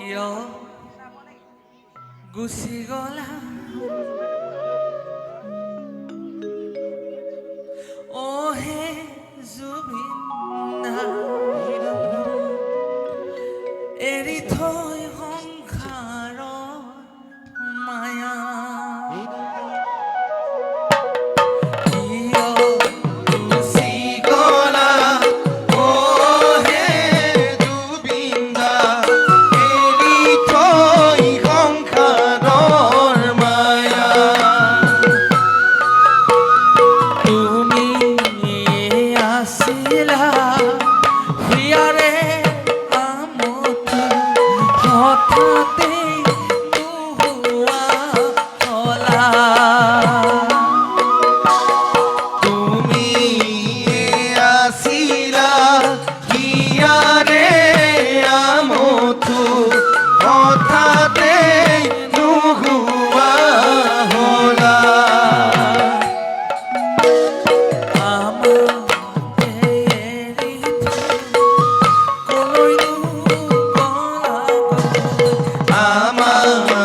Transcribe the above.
কিয় গুচি গলা? অ হে জুবিন এৰি থৈ দিলা Rama.